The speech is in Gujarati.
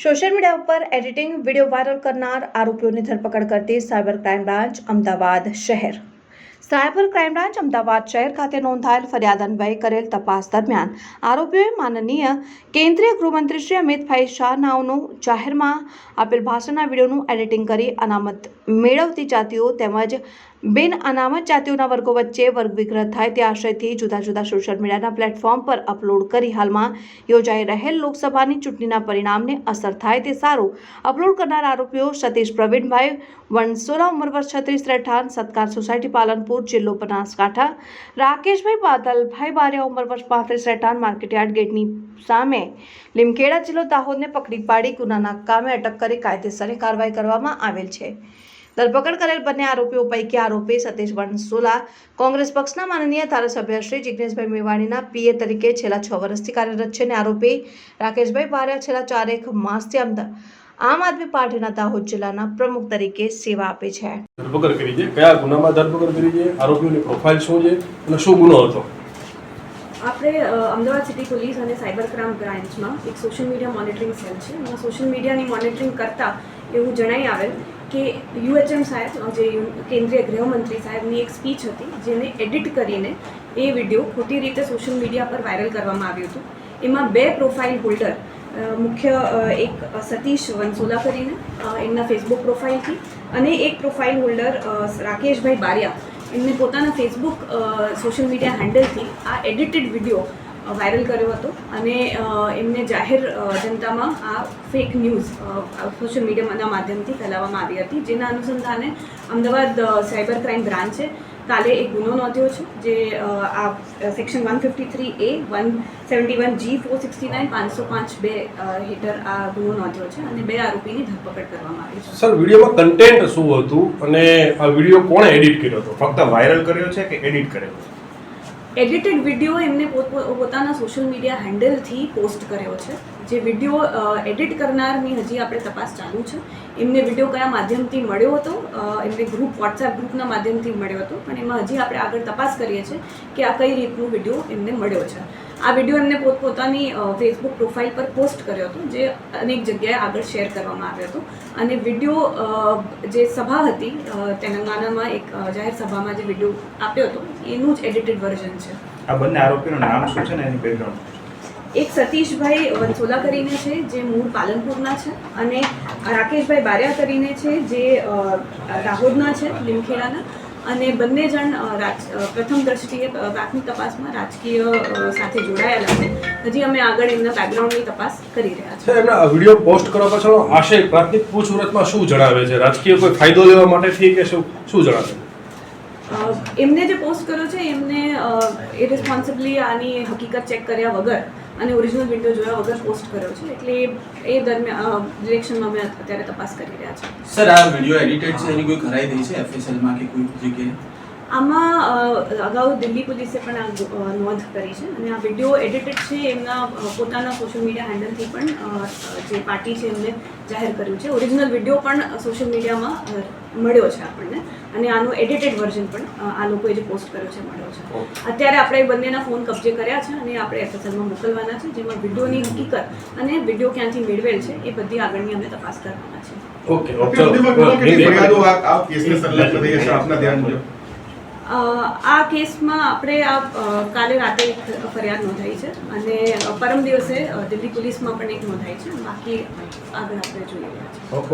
સોશિયલ મીડિયા ઉપર એડિટિંગ વીડિયો વાયરલ કરનાર આરોપીઓની ધરપકડ કરતી સાયબર ક્રાઇમ બ્રાન્ચ અમદાવાદ શહેર. સાયબર ક્રાઇમ બ્રાન્ચ અમદાવાદ શહેર ખાતે નોંધાયેલ ફરિયાદ અન્વયે કરેલ તપાસ દરમિયાન આરોપીઓએ માનનીય કેન્દ્રીય ગૃહમંત્રી શ્રી અમિતભાઈ શાહનાઓનું જાહેરમાં આપેલ ભાષણના વિડીયોનું એડિટિંગ કરી અનામત મેળવતી જાતિઓ તેમજ બિન અનામત જાતિઓના વર્ગો વચ્ચે વર્ગ વિગ્રહ થાય તે આશયથી જુદા જુદા સોશિયલ મીડિયાના પ્લેટફોર્મ પર અપલોડ કરી હાલમાં યોજાઈ રહેલ લોકસભાની ચૂંટણીના પરિણામને અસર થાય તે સારું અપલોડ કરનાર આરોપીઓ સતીશ પ્રવીણભાઈ, વણસોરા ઉંમર વર્ષ છત્રીસ, રહેઠાણ, સત્કાર સોસાયટી પાલનપુર, જિલ્લો બનાસકાંઠા, રાકેશભાઈ બાદલભાઈ બારિયા ઉંમર વર્ષ પાંત્રીસ, રહેઠાણ, માર્કેટયાર્ડ ગેટની સામે લીમખેડા જિલ્લો દાહોદને પકડી પાડી ગુનાના કામે અટક કરી કાયદેસરની કાર્યવાહી કરવામાં આવેલ છે. ધરપકડ કરેલ બંને આરોપીઓ પૈકી આરોપી સતીશ વણસોલા કોંગ્રેસ પક્ષના માનનીય ધારાસભ્ય શ્રી જિગ્નેશભાઈ મેવાણીના પીએ તરીકે છેલ્લા છ વર્ષથી કાર્યરત છે અને આરોપી રાકેશભાઈ પારિયા છેલ્લા ચારેક માસથી અમદા આમ આદમી પાર્ટીના દાહોદ જિલ્લાના પ્રમુખ તરીકે સેવા આપે છે. ધરપકડ કરી છે. કયા ગુનામાં ધરપકડ કરી છે? આરોપીઓની પ્રોફાઇલ શું છે? અને શું ગુનો હતો? આપણે અમદાવાદ સિટી પોલીસ અને સાયબર ક્રાઇમ બ્રાન્ચમાં એક સોશિયલ મીડિયા મોનિટરિંગ સેલ છે. એમાં સોશિયલ મીડિયાની મોનિટરિંગ કરતાં એવું જણાઈ આવેલ કે યુએચએમ સાહેબ, જે કેન્દ્રીય ગૃહમંત્રી સાહેબની એક સ્પીચ હતી, જેને એડિટ કરીને એ વીડિયો ખોટી રીતે સોશિયલ મીડિયા પર વાયરલ કરવામાં આવ્યું હતું. એમાં બે પ્રોફાઇલ હોલ્ડર મુખ્ય એક સતીશ વંસોલા કરીને એમના ફેસબુક પ્રોફાઇલથી અને એક પ્રોફાઇલ હોલ્ડર રાકેશભાઈ બારિયા. એમને પોતાના ફેસબુક સોશિયલ મીડિયા હેન્ડલથી આ એડિટેડ વીડિયો વાયરલ કર્યો હતો અને એમને જાહેર જનતામાં આ ફેક ન્યૂઝ સોશિયલ મીડિયાના માધ્યમથી ફેલાવવામાં આવી હતી, જેના અનુસંધાને અમદાવાદ સાયબર ક્રાઇમ બ્રાન્ચે કાલે એક ગુનો નોંધ્યો છે, જે આ section one fifty three A one seventy one G four sixty nine પાંચસો પાંચ બે હેઠળ આ ગુનો નોંધ્યો છે અને બે આરોપીની ધરપકડ કરવામાં આવી છે. સર, વિડીયોમાં કન્ટેન્ટ શું હતું? અને આ વીડિયો કોણે એડિટ કર્યો હતો? ફક્ત વાયરલ કર્યો છે કે એડિટ કર્યો છે? એડિટેડ વીડિયો એમને પોત- પોતાના સોશિયલ મીડિયા હેન્ડલથી પોસ્ટ કર્યો છે. જે વીડિયો એડિટ કરનારની હજી આપણે તપાસ ચાલુ છે. એમને વીડિયો કયા માધ્યમથી મળ્યો હતો? એમને ગ્રુપ, વોટ્સએપ ગ્રુપના માધ્યમથી મળ્યો હતો. પણ એમાં હજી આપણે આગળ તપાસ કરીએ છીએ કે આ કઈ રીતનું વીડિયો એમને મળ્યો છે. આ વીડિયો એમને પોતપોતાની ફેસબુક પ્રોફાઇલ પર પોસ્ટ કર્યો હતો જે અનેક જગ્યાએ આગળ શેર કરવામાં આવ્યો હતો. અને વીડિયો જે સભા હતી તેલંગાણામાં એક જાહેર સભામાં જે વીડિયો આપ્યો હતો એનું જ એડિટેડ વર્ઝન છે. આ બંને આરોપીનું નામ શું છે ને એની બેકગ્રાઉન્ડ એક સતીશભાઈ વંસોલા કરીને છે જે મૂળ પાલનપુરના છે અને રાકેશભાઈ બારિયા કરીને છે જે રાહોદના દાહોદના છે લીમખેડાના. અને બંને જણ રાજ પ્રથમ દ્રષ્ટિએ પ્રાથમિક તપાસમાં રાજકીય સાથે જોડાયેલા છે. હજી અમે આગળ એમના બેકગ્રાઉન્ડની તપાસ કરી રહ્યા છીએ. એમના વીડિયો પોસ્ટ કરવા પાછળનો આશય પ્રાથમિક પૂછપરછમાં શું જણાવે છે? રાજકીય કોઈ ફાયદો લેવા માટેથી કે શું શું જણાવે એમને જે પોસ્ટ કર્યો છે એમને ઇરિસ્પોન્સિબલી આની હકીકત ચેક કર્યા વગર અને ઓરિજિનલ વીડિયો જોયા વગર પોસ્ટ કર્યો છે. એટલે એ- દરમિયાન ડિરેક્શનમાં અમે અત્યારે તપાસ કરી રહ્યા છીએ. સર આ વીડિયો એડિટેડ છે, એની કોઈ ખરાઈ થઈ છે એફએસએલમાં કે કોઈ જગ્યાએ? આમાં અગાઉ દિલ્હી પોલીસે પણ આ નોંધ કરી છે અને આ વીડિયો એડિટેડ છે એમના પોતાના સોશિયલ મીડિયા હેન્ડલથી પણ જે પાર્ટી છે એમને જાહેર કર્યું છે. ઓરિજિનલ વીડિયો પણ સોશિયલ મીડિયામાં મળ્યો છે આપણને અને આનો એડિટેડ વર્ઝન પણ આ લોકોએ જે પોસ્ટ કર્યો છે મળ્યો છે. અત્યારે આપણે એ બંનેના ફોન કબજે કર્યા છે અને આપણે એફએસએલમાં મોકલવાના છે જેમાં વિડીયોની હકીકત અને વીડિયો ક્યાંથી મેળવેલ છે એ બધી આગળની અમે તપાસ કરવાના છે. ઓકે આપણી સુધીમાં ચલો. કેટલી ફરિયાદો આ કેસમાં આપણે આ કાલે રાતે એક ફરિયાદ નોંધાઈ છે અને પરમ દિવસે દિલ્હી પોલીસમાં પણ એક નોંધાઈ છે. બાકી આગળ આપણે જોઈ રહ્યા છીએ. ઓકે.